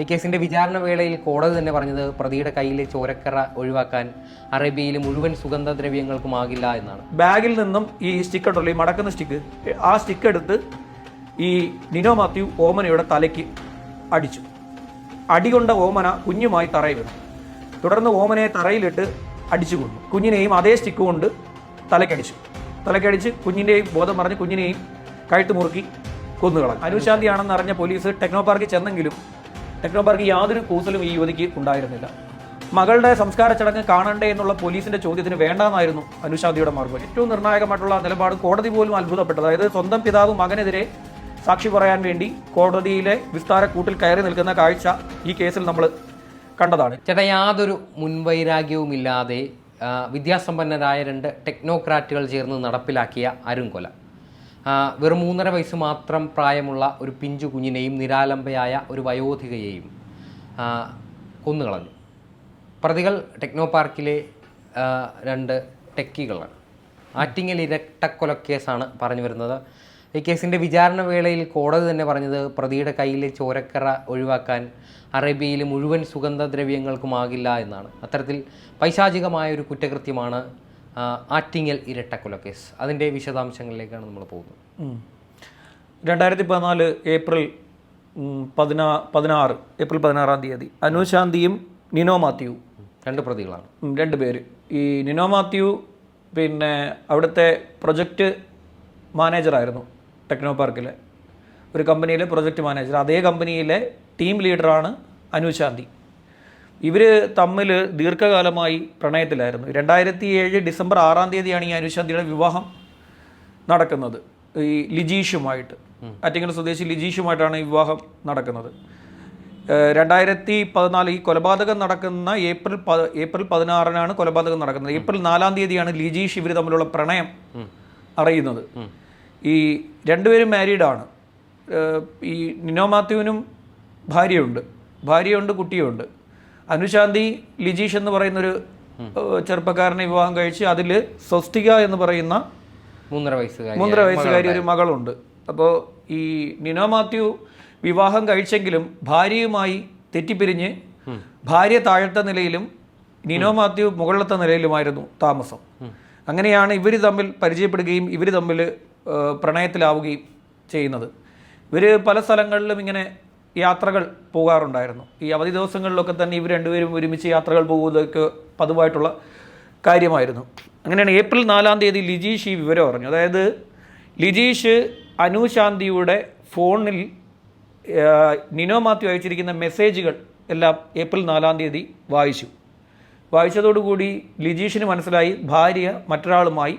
ഈ കേസിന്റെ വിചാരണ വേളയിൽ കോടതി തന്നെ പറഞ്ഞത് പ്രതിയുടെ കയ്യിലെ ചോരക്കറ ഒഴിവാക്കാൻ അറേബ്യയിലെ മുഴുവൻ സുഗന്ധദ്രവ്യങ്ങൾക്കും സുഗന്ധദ്രവ്യങ്ങൾക്കുമാകില്ല എന്നാണ്. ബാഗിൽ നിന്നും ഈ സ്റ്റിക്ക് ഉണ്ടല്ലോ ഈ മടക്കുന്ന സ്റ്റിക്ക് ആ സ്റ്റിക്ക് എടുത്ത് ഈ നിനോ മാത്യു ഓമനയുടെ തലയ്ക്ക് അടിച്ചു. അടികൊണ്ട ഓമന കുഞ്ഞുമായി തറയിൽ വീണു തുടർന്ന് ഓമനയെ തറയിലിട്ട് അടിച്ചു കൊന്നു. കുഞ്ഞിനെയും അതേ സ്റ്റിക്ക് കൊണ്ട് തലക്കടിച്ചു. തലക്കടിച്ച് കുഞ്ഞിന്റെയും ബോധം പറഞ്ഞ് കുഞ്ഞിനെയും കഴുത്ത് മുറുക്കി കൊന്നുകളഞ്ഞു. അനുശാന്തിയാണെന്ന് അറിഞ്ഞ പോലീസ് ടെക്നോ പാർക്കിൽ ചെന്നെങ്കിലും ടെക്നോ പാർക്കിൽ യാതൊരു കൂസലും ഈ യുവതിക്ക് ഉണ്ടായിരുന്നില്ല. മകളുടെ സംസ്കാര ചടങ്ങ് കാണണ്ടേ എന്നുള്ള പോലീസിന്റെ ചോദ്യത്തിന് വേണ്ടെന്നായിരുന്നു അനുഷാദിയുടെ മറുപടി. ഏറ്റവും നിർണായകമായിട്ടുള്ള നിലപാട് കോടതി പോലും അത്ഭുതപ്പെട്ടത്. അതായത് സ്വന്തം പിതാവ് മകനെതിരെ സാക്ഷി പറയാൻ വേണ്ടി കോടതിയിലെ വിസ്താര കൂട്ടിൽ കയറി നിൽക്കുന്ന കാഴ്ച ഈ കേസിൽ നമ്മൾ കണ്ടതാണ്. ചേട്ടാ യാതൊരു മുൻവൈരാഗ്യവും ഇല്ലാതെ വിദ്യാസമ്പന്നരായ രണ്ട് ടെക്നോക്രാറ്റുകൾ ചേർന്ന് നടപ്പിലാക്കിയ അരുംകൊല ആ, വെറും മൂന്നര വയസ്സ് മാത്രം പ്രായമുള്ള ഒരു പിഞ്ചു കുഞ്ഞിനെയും നിരാലംബയായ ഒരു വയോധികയെയും കൊന്നുകളഞ്ഞു. പ്രതികൾ ടെക്നോ പാർക്കിലെ രണ്ട് ടെക്കികളാണ്. ആറ്റിങ്ങൽ ഇരട്ടക്കൊലക്കേസാണ് പറഞ്ഞു വരുന്നത്. ഈ കേസിന്റെ വിചാരണ വേളയിൽ കോടതി തന്നെ പറഞ്ഞത് പ്രതിയുടെ കയ്യിലെ ചോരക്കറ ഒഴിവാക്കാൻ അറേബ്യയിലെ മുഴുവൻ സുഗന്ധദ്രവ്യങ്ങൾക്കുമാകില്ല എന്നാണ്. അത്തരത്തിൽ പൈശാചികമായ ഒരു കുറ്റകൃത്യമാണ് ആറ്റിങ്ങൽ ഇരട്ടക്കൊലക്കേസ് അതിന്റെ വിശദാംശങ്ങളിലേക്കാണ് നമ്മൾ പോകുന്നത്. രണ്ടായിരത്തി പതിനാല് ഏപ്രിൽ പതിനാ പതിനാറ് ഏപ്രിൽ പതിനാറാം തീയതി അനുശാന്തിയും നിനോ മാത്യു. രണ്ട് പ്രതികളാണ്. രണ്ട് പേര്. ഈ നിനോ മാത്യു പിന്നെ അവിടുത്തെ പ്രൊജക്റ്റ് മാനേജറായിരുന്നു ടെക്നോ പാർക്കിലെ. ഒരു കമ്പനിയിലെ പ്രൊജക്റ്റ് മാനേജർ. അതേ കമ്പനിയിലെ ടീം ലീഡറാണ് അനുശാന്തി ഇവർ തമ്മിൽ ദീർഘകാലമായി പ്രണയത്തിലായിരുന്നു. രണ്ടായിരത്തി ഏഴ് ഡിസംബർ ആറാം തീയതിയാണ് ഈ അനുശാന്തിയുടെ വിവാഹം നടക്കുന്നത്. ഈ ലിജീഷുമായിട്ട്. അറ്റിങ്ങൽ സ്വദേശി ലിജീഷുമായിട്ടാണ് ഈ വിവാഹം നടക്കുന്നത്. രണ്ടായിരത്തി പതിനാല് ഈ കൊലപാതകം നടക്കുന്ന ഏപ്രിൽ പ- ഏപ്രിൽ പതിനാറിനാണ് കൊലപാതകം നടക്കുന്നത്. ഏപ്രിൽ നാലാം തീയതിയാണ് ലിജീഷ് ഇവർ തമ്മിലുള്ള പ്രണയം അറിയുന്നത്. ഈ രണ്ടുപേരും മാരീഡാണ്. ഈ നിനോ മാത്യുവിനും ഭാര്യയുണ്ട്. ഭാര്യയുണ്ട് കുട്ടിയുണ്ട്. അനുശാന്തി ലിജീഷ് എന്ന് പറയുന്നൊരു ഒരു ചെറുപ്പക്കാരനെ വിവാഹം കഴിച്ച് അതിൽ സ്വസ്തിക എന്ന് പറയുന്ന മൂന്നര വയസ്സുകാരി മൂന്നര വയസ്സുകാരി ഒരു മകളുണ്ട്. അപ്പോൾ ഈ നിനോ മാത്യു വിവാഹം കഴിച്ചെങ്കിലും ഭാര്യയുമായി തെറ്റിപ്പിരിഞ്ഞ് ഭാര്യ താഴത്തെ നിലയിലും നിനോ മാത്യു മുകളിലത്തെ നിലയിലുമായിരുന്നു താമസം. അങ്ങനെയാണ് ഇവർ തമ്മിൽ പരിചയപ്പെടുകയും ഇവർ തമ്മിൽ പ്രണയത്തിലാവുകയും ചെയ്യുന്നത്. ഇവർ പല സ്ഥലങ്ങളിലും ഇങ്ങനെ യാത്രകൾ പോകാറുണ്ടായിരുന്നു. ഈ അവധി ദിവസങ്ങളിലൊക്കെ തന്നെ ഇവർ രണ്ടുപേരും ഒരുമിച്ച് യാത്രകൾ പോകുന്നതൊക്കെ പതിവായിട്ടുള്ള കാര്യമായിരുന്നു. അങ്ങനെയാണ് ഏപ്രിൽ നാലാം തീയതി ലിജീഷ് ഈ വിവരം അറിഞ്ഞു അതായത് ലിജീഷ് അനുശാന്തിയുടെ ഫോണിൽ നിനോ മാത്യു അയച്ചിരിക്കുന്ന മെസ്സേജുകൾ എല്ലാം ഏപ്രിൽ നാലാം തീയതി വായിച്ചു. വായിച്ചതോടുകൂടി ലിജീഷിന് മനസ്സിലായി ഭാര്യ മറ്റൊരാളുമായി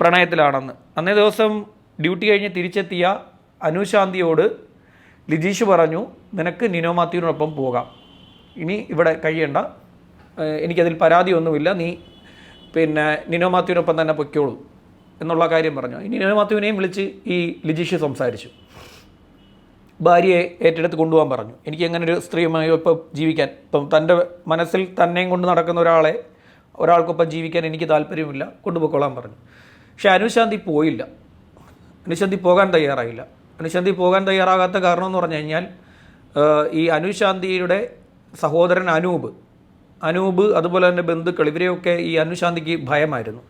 പ്രണയത്തിലാണെന്ന്. അന്നേ ദിവസം ഡ്യൂട്ടി കഴിഞ്ഞ് തിരിച്ചെത്തിയ അനുശാന്തിയോട് ലിജീഷ് പറഞ്ഞു നിനക്ക് നിനോ മാത്യുവിനോടൊപ്പം പോകാം. ഇനി ഇവിടെ കഴിയേണ്ട. എനിക്കതിൽ പരാതിയൊന്നുമില്ല. നീ പിന്നെ നിനോ മാത്യുവിനൊപ്പം തന്നെ പൊയ്ക്കോളൂ. എന്നുള്ള കാര്യം പറഞ്ഞു. ഇനി നിനോ മാത്യുവിനെയും വിളിച്ച് ഈ ലിജീഷ് സംസാരിച്ചു. ഭാര്യയെ ഏറ്റെടുത്ത് കൊണ്ടുപോകാൻ പറഞ്ഞു. എനിക്ക് എങ്ങനെ ഒരു സ്ത്രീയുമായി ഇപ്പം ജീവിക്കാൻ ഇപ്പം തന്റെ മനസ്സിൽ തന്നെയും കൊണ്ട് നടക്കുന്ന ഒരാളെ ഒരാൾക്കൊപ്പം ജീവിക്കാൻ എനിക്ക് താല്പര്യമില്ല. കൊണ്ടുപോയിക്കോളാൻ പറഞ്ഞു. പക്ഷേ അനുശാന്തി പോയില്ല. അനുശാന്തി പോകാൻ തയ്യാറായില്ല. അനുശാന്തി പോകാൻ തയ്യാറാകാത്ത കാരണം എന്ന് പറഞ്ഞു കഴിഞ്ഞാൽ ഈ അനുശാന്തിയുടെ സഹോദരൻ അനൂപ് അനൂപ് അതുപോലെ തന്നെ ബന്ധുക്കൾ ഇവരെയൊക്കെ ഈ അനുശാന്തിക്ക് ഭയമായിരുന്നു.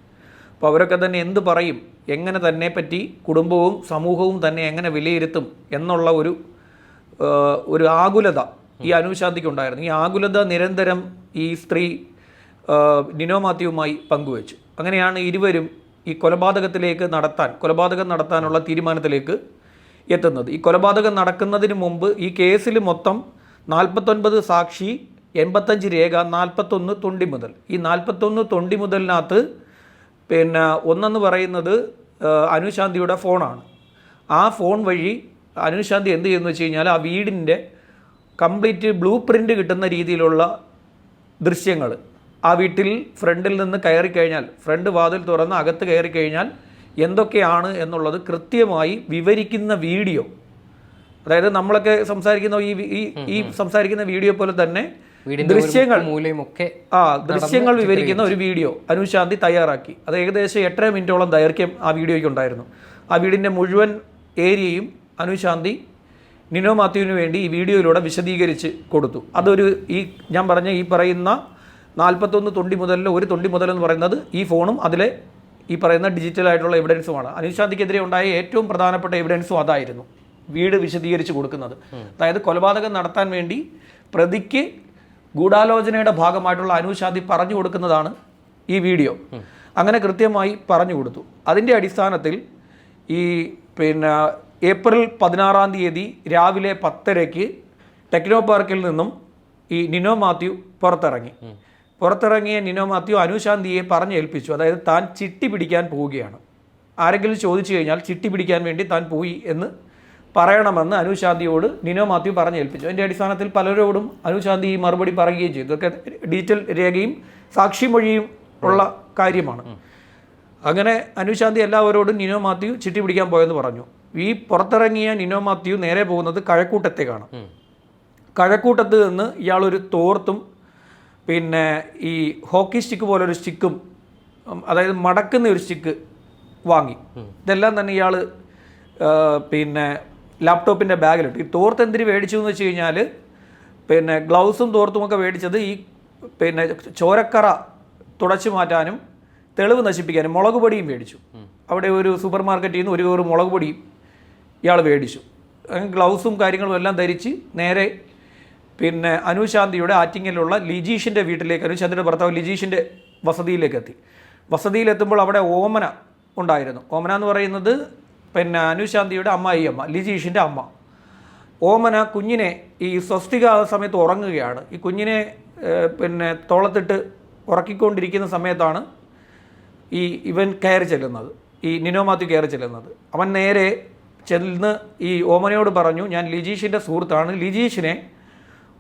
അപ്പോൾ അവരൊക്കെ തന്നെ എന്ത് പറയും? എങ്ങനെ തന്നെ പറ്റി? കുടുംബവും സമൂഹവും തന്നെ എങ്ങനെ വിലയിരുത്തും? എന്നുള്ള ഒരു ഒരു ആകുലത ഈ അനുശാന്തിക്ക് ഉണ്ടായിരുന്നു. ഈ ആകുലത നിരന്തരം ഈ സ്ത്രീ നിനോ മാത്യുവുമായി പങ്കുവച്ചു. അങ്ങനെയാണ് ഇരുവരും ഈ കൊലപാതകത്തിലേക്ക് നടത്താൻ കൊലപാതകം നടത്താനുള്ള തീരുമാനത്തിലേക്ക് എത്തുന്നത്. ഈ കൊലപാതകം നടക്കുന്നതിന് മുമ്പ് ഈ കേസിൽ മൊത്തം നാൽപ്പത്തൊൻപത് സാക്ഷി എൺപത്തഞ്ച് രേഖ നാൽപ്പത്തൊന്ന് തൊണ്ടി മുതൽ. ഈ നാൽപ്പത്തൊന്ന് തൊണ്ടി മുതലിനകത്ത് പിന്നെ ഒന്നെന്ന് പറയുന്നത് അനുശാന്തിയുടെ ഫോണാണ്. ആ ഫോൺ വഴി അനുശാന്തി എന്ത് ചെയ്യുന്നു വെച്ച് കഴിഞ്ഞാൽ ആ വീടിന്റെ കംപ്ലീറ്റ് ബ്ലൂ പ്രിന്റ് കിട്ടുന്ന രീതിയിലുള്ള ദൃശ്യങ്ങൾ ആ വീട്ടിൽ ഫ്രണ്ടിൽ നിന്ന് കയറി കഴിഞ്ഞാൽ ഫ്രണ്ട് വാതിൽ തുറന്ന് അകത്ത് കയറി കഴിഞ്ഞാൽ എന്തൊക്കെയാണ് എന്നുള്ളത് കൃത്യമായി വിവരിക്കുന്ന വീഡിയോ. അതായത് നമ്മളൊക്കെ സംസാരിക്കുന്ന ഈ ഈ സംസാരിക്കുന്ന വീഡിയോ പോലെ തന്നെ ദൃശ്യങ്ങൾ മൂലയുമൊക്കെ ആ ദൃശ്യങ്ങൾ വിവരിക്കുന്ന ഒരു വീഡിയോ അനുശാന്തി തയ്യാറാക്കി. അത് ഏകദേശം എട്ടര മിനിറ്റോളം ദൈർഘ്യം ആ വീഡിയോയ്ക്ക് ഉണ്ടായിരുന്നു. ആ വീടിന്റെ മുഴുവൻ ഏരിയയും അനുശാന്തി നിനോ മാത്യുവിന് വേണ്ടി ഈ വീഡിയോയിലൂടെ വിശദീകരിച്ച് കൊടുത്തു. അതൊരു ഈ ഞാൻ പറഞ്ഞ ഈ പറയുന്ന നാൽപ്പത്തൊന്ന് തൊണ്ടി മുതലിൽ ഒരു തൊണ്ടി മുതൽ എന്ന് പറയുന്നത് ഈ ഫോണും അതിലെ ഈ പറയുന്ന ഡിജിറ്റൽ ആയിട്ടുള്ള എവിഡൻസുമാണ് അനിശാന്തിക്കെതിരെ ഉണ്ടായ ഏറ്റവും പ്രധാനപ്പെട്ട എവിഡൻസും അതായിരുന്നു. വീട് വിശദീകരിച്ച് കൊടുക്കുന്നത്. അതായത് കൊലപാതകം നടത്താൻ വേണ്ടി പ്രതിക്ക് ഗൂഢാലോചനയുടെ ഭാഗമായിട്ടുള്ള അനുശാന്തി പറഞ്ഞു കൊടുക്കുന്നതാണ് ഈ വീഡിയോ. അങ്ങനെ കൃത്യമായി പറഞ്ഞു കൊടുത്തു. അതിന്റെ അടിസ്ഥാനത്തിൽ ഈ പിന്നെ ഏപ്രിൽ പതിനാറാം തീയതി രാവിലെ പത്തരയ്ക്ക് ടെക്നോ പാർക്കിൽ നിന്നും ഈ നിനോ മാത്യു പുറത്തിറങ്ങി. പുറത്തിറങ്ങിയ നിനോ മാത്യു അനുശാന്തിയെ പറഞ്ഞേൽപ്പിച്ചു. അതായത് താൻ ചിട്ടി പിടിക്കാൻ പോവുകയാണ്. ആരെങ്കിലും ചോദിച്ചു കഴിഞ്ഞാൽ ചിട്ടി പിടിക്കാൻ വേണ്ടി താൻ പോയി എന്ന് പറയണമെന്ന് അനുശാന്തിയോട് നിനോ മാത്യു പറഞ്ഞേൽപ്പിച്ചു. അതിന്റെ അടിസ്ഥാനത്തിൽ പലരോടും അനുശാന്തി ഈ മറുപടി പറയുകയും ചെയ്തു. ഇതൊക്കെ ഡിജിറ്റൽ രേഖയും സാക്ഷിമൊഴിയും ഉള്ള കാര്യമാണ്. അങ്ങനെ അനുശാന്തി എല്ലാവരോടും നിനോ മാത്യു ചിട്ടി പിടിക്കാൻ പോയെന്ന് പറഞ്ഞു. ഈ പുറത്തിറങ്ങിയ നിനോ മാത്യു നേരെ പോകുന്നത് കഴക്കൂട്ടത്തേക്കാണ്. കഴക്കൂട്ടത്ത് നിന്ന് ഇയാളൊരു തോർത്തും പിന്നെ ഈ ഹോക്കി സ്റ്റിക്ക് ഒരു സ്റ്റിക്കും അതായത് മടക്കുന്ന ഒരു സ്റ്റിക്ക് വാങ്ങി. ഇതെല്ലാം തന്നെ ഇയാൾ പിന്നെ ലാപ്ടോപ്പിന്റെ ബാഗിലിട്ട്. ഈ തോർത്ത് എന്തിന് മേടിച്ചു എന്ന് വെച്ച് കഴിഞ്ഞാൽ പിന്നെ ഗ്ലൗസും തോർത്തുമൊക്കെ മേടിച്ചത് ഈ പിന്നെ ചോരക്കറ തുടച്ചു മാറ്റാനും തെളിവ് നശിപ്പിക്കാനും മുളക് പൊടിയും മേടിച്ചു. അവിടെ ഒരു സൂപ്പർ മാർക്കറ്റിൽ നിന്ന് ഒരു ഒരു മുളക് പൊടിയും ഇയാൾ മേടിച്ചു. ഗ്ലൗസും കാര്യങ്ങളും എല്ലാം ധരിച്ച് നേരെ പിന്നെ അനുശാന്തിയുടെ ആറ്റിങ്ങലുള്ള ലിജീഷിന്റെ വീട്ടിലേക്ക് അനുശാന്തിയുടെ ഭർത്താവ് ലിജീഷിന്റെ വസതിയിലേക്ക് എത്തി വസതിയിലെത്തുമ്പോൾ അവിടെ ഓമന ഉണ്ടായിരുന്നു. ഓമന എന്ന് പറയുന്നത് പിന്നെ അനുശാന്തിയുടെ അമ്മായി അമ്മ ലിജീഷിന്റെ അമ്മ. ഓമന കുഞ്ഞിനെ ഈ സ്വസ്തിക സമയത്ത് ഉറങ്ങുകയാണ്. ഈ കുഞ്ഞിനെ പിന്നെ തോളത്തിട്ട് ഉറക്കിക്കൊണ്ടിരിക്കുന്ന സമയത്താണ് ഈ ഇവൻ കയറി ചെല്ലുന്നത്. ഈ നിനോമാത്യു കയറി ചെല്ലുന്നത്. അവൻ നേരെ ചെന്ന് ഈ ഓമനയോട് പറഞ്ഞു ഞാൻ ലിജീഷിന്റെ സുഹൃത്താണ്. ലിജീഷിനെ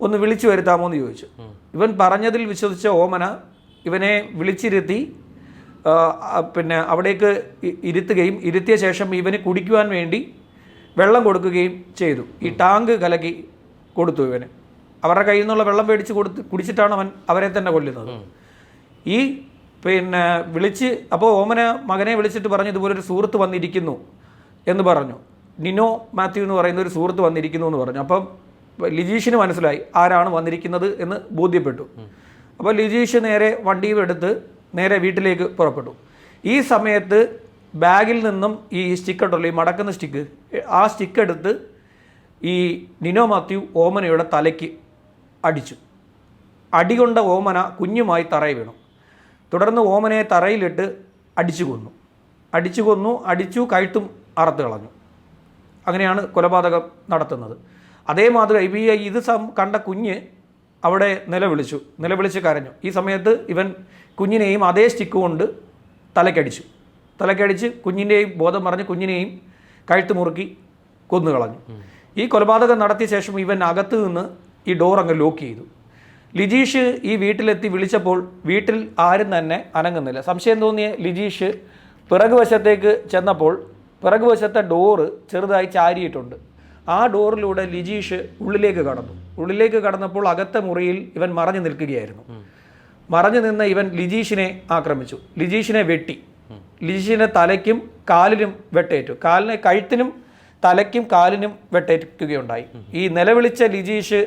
ഒന്ന് വിളിച്ചു വരുത്താമോ എന്ന് ചോദിച്ചു. ഇവൻ പറഞ്ഞതിൽ വിശ്വസിച്ച ഓമന ഇവനെ വിളിച്ചിരുത്തി പിന്നെ അവിടേക്ക് ഇരുത്തുകയും ഇരുത്തിയ ശേഷം ഇവന് കുടിക്കുവാൻ വേണ്ടി വെള്ളം കൊടുക്കുകയും ചെയ്തു. ഈ ടാങ്ക് കലക്കി കൊടുത്തു ഇവന്. അവരുടെ കയ്യിൽ നിന്നുള്ള വെള്ളം മേടിച്ച് കൊടുത്ത് കുടിച്ചിട്ടാണ് അവൻ അവരെ തന്നെ കൊല്ലുന്നത്. ഈ പിന്നെ വിളിച്ച് അപ്പോൾ ഓമന മകനെ വിളിച്ചിട്ട് പറഞ്ഞു ഇതുപോലെ ഒരു സുഹൃത്ത് വന്നിരിക്കുന്നു എന്ന് പറഞ്ഞു. നിനോ മാത്യു എന്ന് പറയുന്ന ഒരു സുഹൃത്ത് വന്നിരിക്കുന്നു എന്ന് പറഞ്ഞു. അപ്പം ലിജീഷിന് മനസ്സിലായി ആരാണ് വന്നിരിക്കുന്നത് എന്ന് ബോധ്യപ്പെട്ടു. അപ്പോൾ ലിജീഷ് നേരെ വണ്ടിയും എടുത്ത് നേരെ വീട്ടിലേക്ക് പുറപ്പെട്ടു. ഈ സമയത്ത് ബാഗിൽ നിന്നും ഈ സ്റ്റിക്ക് ഉണ്ടല്ലോ ഈ മടക്കുന്ന സ്റ്റിക്ക് ആ സ്റ്റിക്ക് എടുത്ത് ഈ നിനോ മാത്യു ഓമനയുടെ തലയ്ക്ക് അടിച്ചു. അടികൊണ്ട ഓമന കുഞ്ഞുമായി തറയിൽ വീണു. തുടർന്ന് ഓമനയെ തറയിലിട്ട് അടിച്ചു കൊന്നു. അടിച്ചു കൊന്നു അടിച്ചു കഴുത്തും അറുത്ത് കളഞ്ഞു. അങ്ങനെയാണ് കൊലപാതകം നടത്തുന്നത്. അതേമാതിരി ഇവ ഈ ഇത് കണ്ട കുഞ്ഞ് അവിടെ നിലവിളിച്ചു. നിലവിളിച്ച് കരഞ്ഞു. ഈ സമയത്ത് ഇവൻ കുഞ്ഞിനെയും അതേ സ്റ്റിക്ക് കൊണ്ട് തലക്കടിച്ചു. തലക്കടിച്ച് കുഞ്ഞിന്റെയും ബോധം പറഞ്ഞ് കുഞ്ഞിനെയും കഴുത്ത് മുറുക്കി കൊന്നു കളഞ്ഞു. ഈ കൊലപാതകം നടത്തിയ ശേഷം ഇവൻ അകത്ത് നിന്ന് ഈ ഡോർ അങ്ങ് ലോക്ക് ചെയ്തു. ലിജീഷ് ഈ വീട്ടിലെത്തി വിളിച്ചപ്പോൾ വീട്ടിൽ ആരും തന്നെ അനങ്ങുന്നില്ല. സംശയം തോന്നിയ ലിജീഷ് പിറകുവശത്തേക്ക് ചെന്നപ്പോൾ പിറകുവശത്തെ ഡോറ് ചെറുതായി ചാരിയിട്ടുണ്ട്. ആ ഡോറിലൂടെ ലിജീഷ് ഉള്ളിലേക്ക് കടന്നു. ഉള്ളിലേക്ക് കടന്നപ്പോൾ അകത്തെ മുറിയിൽ ഇവൻ മറഞ്ഞു നിൽക്കുകയായിരുന്നു. മറഞ്ഞു നിന്ന ഇവൻ ലിജീഷിനെ ആക്രമിച്ചു. ലിജീഷിനെ വെട്ടി. ലിജീഷിനെ തലയ്ക്കും കാലിനും വെട്ടേറ്റു. കാലിന് കഴുത്തിനും തലയ്ക്കും കാലിനും വെട്ടേറ്റുകയുണ്ടായി ഈ നിലവിളിച്ച ലിജീഷ്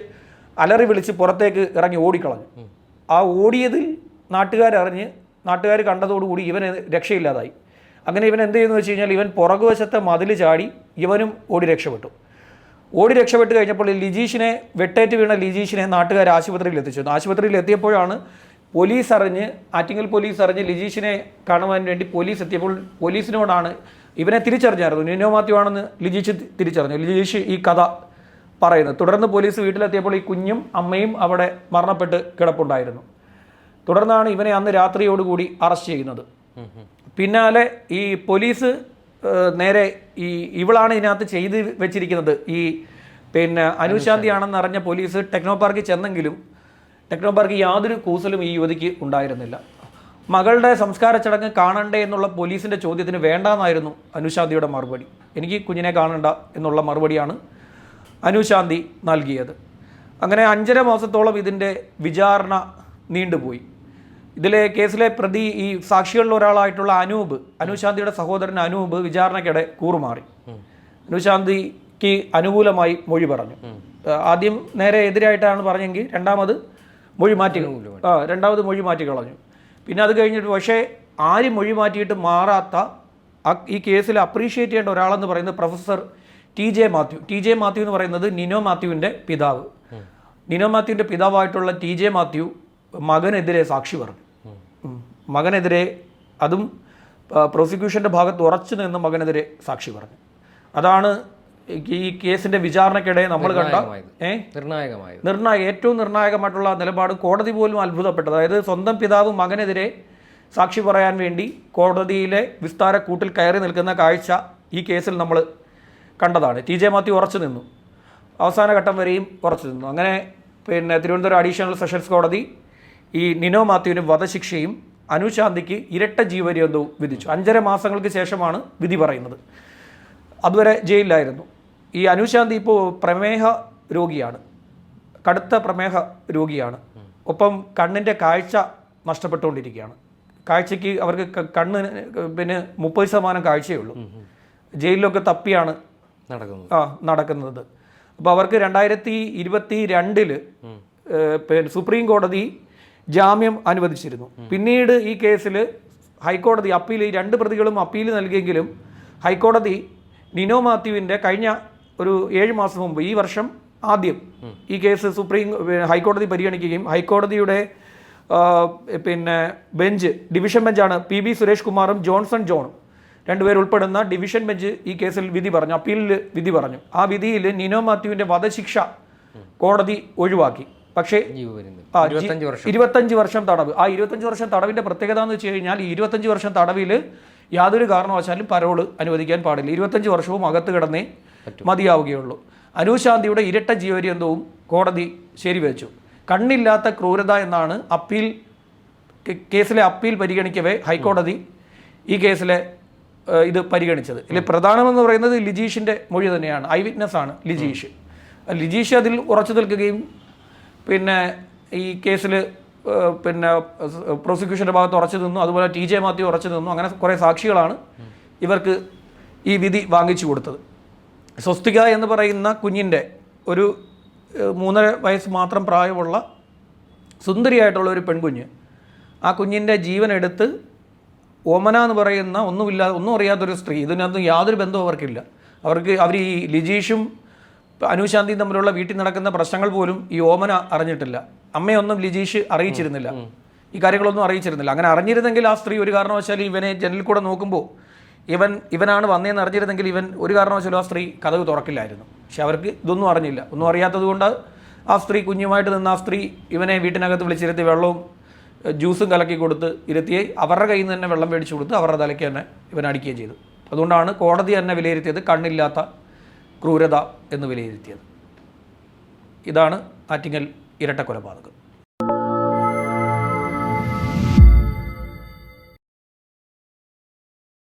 അലറി വിളിച്ച് പുറത്തേക്ക് ഇറങ്ങി ഓടിക്കളഞ്ഞു. ആ ഓടിയതിൽ നാട്ടുകാരറിഞ്ഞ് നാട്ടുകാർ കണ്ടതോടുകൂടി ഇവന് രക്ഷയില്ലാതായി. അങ്ങനെ ഇവൻ എന്ത് ചെയ്യുന്നു വെച്ച് കഴിഞ്ഞാൽ ഇവൻ പുറകുവശത്തെ മതിൽ ചാടി ഇവനും ഓടി രക്ഷപ്പെട്ടു. ഓടി രക്ഷപ്പെട്ട് കഴിഞ്ഞപ്പോൾ ലിജീഷിനെ വെട്ടേറ്റ് വീണ ലിജീഷിനെ നാട്ടുകാർ ആശുപത്രിയിൽ എത്തിച്ചു. ആശുപത്രിയിൽ എത്തിയപ്പോഴാണ് പോലീസ് അറിഞ്ഞ് ആറ്റിങ്ങൽ പോലീസ് അറിഞ്ഞ് ലിജീഷിനെ കാണുവാൻ വേണ്ടി പോലീസ് എത്തിയപ്പോൾ പോലീസിനോടാണ് ഇവനെ തിരിച്ചറിഞ്ഞായിരുന്നു. നിനോ മാത്യു ആണെന്ന് ലിജീഷ് തിരിച്ചറിഞ്ഞു. ലിജീഷ് ഈ കഥ പറയുന്നത് തുടർന്ന് പോലീസ് വീട്ടിലെത്തിയപ്പോൾ ഈ കുഞ്ഞും അമ്മയും അവിടെ മരണപ്പെട്ട് കിടപ്പുണ്ടായിരുന്നു. തുടർന്നാണ് ഇവനെ അന്ന് രാത്രിയോടുകൂടി അറസ്റ്റ് ചെയ്യുന്നത്. പിന്നാലെ ഈ പോലീസ് നേരെ ഈ ഇവളാണ് ഇതിനകത്ത് ചെയ്ത് വെച്ചിരിക്കുന്നത്. ഈ പിന്നെ അനുശാന്തിയാണെന്ന് അറിഞ്ഞ പോലീസ് ടെക്നോ പാർക്കിൽ ചെന്നെങ്കിലും ടെക്നോ പാർക്കിൽ യാതൊരു കൂസലും ഈ യുവതിക്ക് ഉണ്ടായിരുന്നില്ല. മകളുടെ സംസ്കാര ചടങ്ങ് കാണണ്ടേ എന്നുള്ള പോലീസിന്റെ ചോദ്യത്തിന് വേണ്ടെന്നായിരുന്നു അനുശാന്തിയുടെ മറുപടി. എനിക്ക് കുഞ്ഞിനെ കാണണ്ട എന്നുള്ള മറുപടിയാണ് അനുശാന്തി നൽകിയത്. അങ്ങനെ അഞ്ചര മാസത്തോളം ഇതിന്റെ വിചാരണ നീണ്ടുപോയി. ഇതിലെ കേസിലെ പ്രതി ഈ സാക്ഷികളിൽ ഒരാളായിട്ടുള്ള അനൂപ് അനുശാന്തിയുടെ സഹോദരൻ അനൂപ് വിചാരണയ്ക്കിടെ കൂറുമാറി. അനുശാന്തി അനുശാന്തിക്ക് അനുകൂലമായി മൊഴി പറഞ്ഞു. ആദ്യം നേരെ എതിരായിട്ടാണ് പറഞ്ഞെങ്കിൽ രണ്ടാമത് മൊഴി മാറ്റി ആ രണ്ടാമത് മൊഴി മാറ്റി കളഞ്ഞു. പിന്നെ അത് കഴിഞ്ഞിട്ട് പക്ഷേ ആര് മൊഴി മാറ്റിയിട്ട് മാറാത്ത ഈ കേസിൽ അപ്രീഷിയേറ്റ് ചെയ്യേണ്ട ഒരാളെന്ന് പറയുന്നത് professor T J Mathew. T J Mathew എന്ന് പറയുന്നത് നിനോ മാത്യുവിന്റെ പിതാവ്. നിനോ മാത്യുവിന്റെ പിതാവായിട്ടുള്ള ടി ജെ മാത്യു മകനെതിരെ സാക്ഷി പറഞ്ഞു. മകനെതിരെ അതും പ്രോസിക്യൂഷന്റെ ഭാഗത്ത് ഉറച്ചു നിന്ന് മകനെതിരെ സാക്ഷി പറഞ്ഞു. അതാണ് ഈ കേസിന്റെ വിചാരണയ്ക്കിടെ നമ്മൾ കണ്ട നിർണായകമായത്. നിർണായക ഏറ്റവും നിർണായകമായിട്ടുള്ള നിലപാട് കോടതി പോലും അത്ഭുതപ്പെട്ടത്. അതായത് സ്വന്തം പിതാവ് മകനെതിരെ സാക്ഷി പറയാൻ വേണ്ടി കോടതിയിലെ വിസ്താര കൂട്ടിൽ കയറി നിൽക്കുന്ന കാഴ്ച ഈ കേസിൽ നമ്മൾ കണ്ടതാണ്. ടി ജെ മാത്യു ഉറച്ചു നിന്നു. അവസാന ഘട്ടം വരെയും ഉറച്ചു നിന്നു. അങ്ങനെ പിന്നെ തിരുവനന്തപുരം അഡീഷണൽ സെഷൻസ് കോടതി ഈ നിനോ മാത്യുവിന് വധശിക്ഷയും അനുശാന്തിക്ക് ഇരട്ട ജീവപര്യന്തവും വിധിച്ചു. അഞ്ചര മാസങ്ങൾക്ക് ശേഷമാണ് വിധി പറയുന്നത്. അതുവരെ ജയിലിലായിരുന്നു. ഈ അനുശാന്തി ഇപ്പോൾ പ്രമേഹ രോഗിയാണ്. കടുത്ത പ്രമേഹ രോഗിയാണ്. ഒപ്പം കണ്ണിന്റെ കാഴ്ച നഷ്ടപ്പെട്ടുകൊണ്ടിരിക്കുകയാണ്. കാഴ്ചയ്ക്ക് അവർക്ക് കണ്ണ് കണ്ണിന് പിന്നെ മുപ്പത് ശതമാനം കാഴ്ചയേ ഉള്ളൂ ജയിലിലൊക്കെ തപ്പിയാണ് നടക്കുന്നത്. ആ നടക്കുന്നത്. അപ്പോൾ അവർക്ക് രണ്ടായിരത്തി ഇരുപത്തി രണ്ടിൽ സുപ്രീം കോടതി ജാമ്യം അനുവദിച്ചിരുന്നു. പിന്നീട് ഈ കേസിൽ ഹൈക്കോടതി അപ്പീൽ ഈ രണ്ട് പ്രതികളും അപ്പീൽ നൽകിയെങ്കിലും ഹൈക്കോടതി നിനോ മാത്യുവിന്റെ കഴിഞ്ഞ ഒരു ഏഴ് മാസം മുമ്പ് ഈ വർഷം ആദ്യം ഈ കേസ് സുപ്രീം ഹൈക്കോടതി പരിഗണിക്കുകയും ഹൈക്കോടതിയുടെ പിന്നെ ബെഞ്ച് ഡിവിഷൻ ബെഞ്ചാണ് പി ബി സുരേഷ് കുമാറും ജോൺസൺ ജോണും രണ്ടുപേരുൾപ്പെടുന്ന ഡിവിഷൻ ബെഞ്ച് ഈ കേസിൽ വിധി പറഞ്ഞു അപ്പീലിൽ വിധി പറഞ്ഞു. ആ വിധിയിൽ നിനോ മാത്യുവിന്റെ വധശിക്ഷ കോടതി ഒഴിവാക്കി. പക്ഷേ ഇരുപത്തഞ്ച് വർഷം. തടവ്. ആ ഇരുപത്തഞ്ച് വർഷം തടവിന്റെ പ്രത്യേകത എന്ന് വെച്ച് കഴിഞ്ഞാൽ ഈ ഇരുപത്തഞ്ച് വർഷം തടവിൽ യാതൊരു കാരണവശാലും പരോൾ അനുവദിക്കാൻ പാടില്ല. ഇരുപത്തഞ്ച് വർഷവും അകത്ത് കിടന്നേ മതിയാവുകയുള്ളൂ. അനുശാന്തിയുടെ ഇരട്ട ജീവപര്യന്തവും കോടതി ശരിവെച്ചു. കണ്ണില്ലാത്ത ക്രൂരത എന്നാണ് അപ്പീൽ കേസിലെ അപ്പീൽ പരിഗണിക്കവേ ഹൈക്കോടതി ഈ കേസിലെ ഇത് പരിഗണിച്ചത്. ഇതിൽ പ്രധാനമെന്ന് പറയുന്നത് ലിജീഷിന്റെ മൊഴി തന്നെയാണ്. ഐ വിറ്റ്നസ് ആണ് ലിജീഷ് ലിജീഷ് അതിൽ ഉറച്ചു നിൽക്കുകയും പിന്നെ ഈ കേസിൽ പിന്നെ പ്രോസിക്യൂഷന്റെ ഭാഗത്ത് ഉറച്ചു നിന്നു അതുപോലെ ടി ജെ മാത്യു ഉറച്ചു നിന്നു അങ്ങനെ കുറേ സാക്ഷികളാണ് ഇവർക്ക് ഈ വിധി വാങ്ങിച്ചു കൊടുത്തത്. സ്വസ്തിക എന്ന് പറയുന്ന കുഞ്ഞിന്റെ ഒരു മൂന്നര വയസ്സ് മാത്രം പ്രായമുള്ള സുന്ദരിയായിട്ടുള്ള ഒരു പെൺകുഞ്ഞ് ആ കുഞ്ഞിന്റെ ജീവൻ എടുത്ത് ഓമന എന്ന് പറയുന്ന ഒന്നുമില്ലാതെ ഒന്നും അറിയാത്തൊരു സ്ത്രീ ഇതിനകത്ത് യാതൊരു ബന്ധവും അവർക്കില്ല. അവർക്ക് അവർ ഈ ലിജീഷും അനുശാന്തിയും തമ്മിലുള്ള വീട്ടിൽ നടക്കുന്ന പ്രശ്നങ്ങൾ പോലും ഈ ഓമന അറിഞ്ഞിട്ടില്ല. അമ്മയൊന്നും ലിജീഷ് അറിയിച്ചിരുന്നില്ല. ഈ കാര്യങ്ങളൊന്നും അറിയിച്ചിരുന്നില്ല. അങ്ങനെ അറിഞ്ഞിരുന്നെങ്കിൽ ആ സ്ത്രീ ഒരു കാരണവശാലും ഇവനെ ജനലിൽ കൂടെ നോക്കുമ്പോൾ ഇവൻ ഇവനാണ് വന്നതെന്ന് അറിഞ്ഞിരുന്നെങ്കിൽ ഇവൻ ഒരു കാരണവശാലും ആ സ്ത്രീ കഥവ് തുറക്കില്ലായിരുന്നു. പക്ഷെ അവർക്ക് ഇതൊന്നും അറിഞ്ഞില്ല. ഒന്നും അറിയാത്തത് കൊണ്ട് ആ സ്ത്രീ കുഞ്ഞുമായിട്ട് നിന്ന് ആ സ്ത്രീ ഇവനെ വീട്ടിനകത്ത് വിളിച്ചിരുത്തി വെള്ളവും ജ്യൂസും കലക്കി കൊടുത്ത് ഇരുത്തി അവരുടെ കയ്യിൽ നിന്ന് തന്നെ വെള്ളം മേടിച്ചു കൊടുത്ത് അവരുടെ തലയ്ക്ക് തന്നെ ഇവൻ അടിക്കുകയും ചെയ്തു. അതുകൊണ്ടാണ് കോടതി തന്നെ വിലയിരുത്തിയത് കണ്ണില്ലാത്ത ക്രൂരത എന്ന് വിലയിരുത്തിയത്. ഇതാണ് ആറ്റിങ്ങൽ ഇരട്ട കൊലപാതകം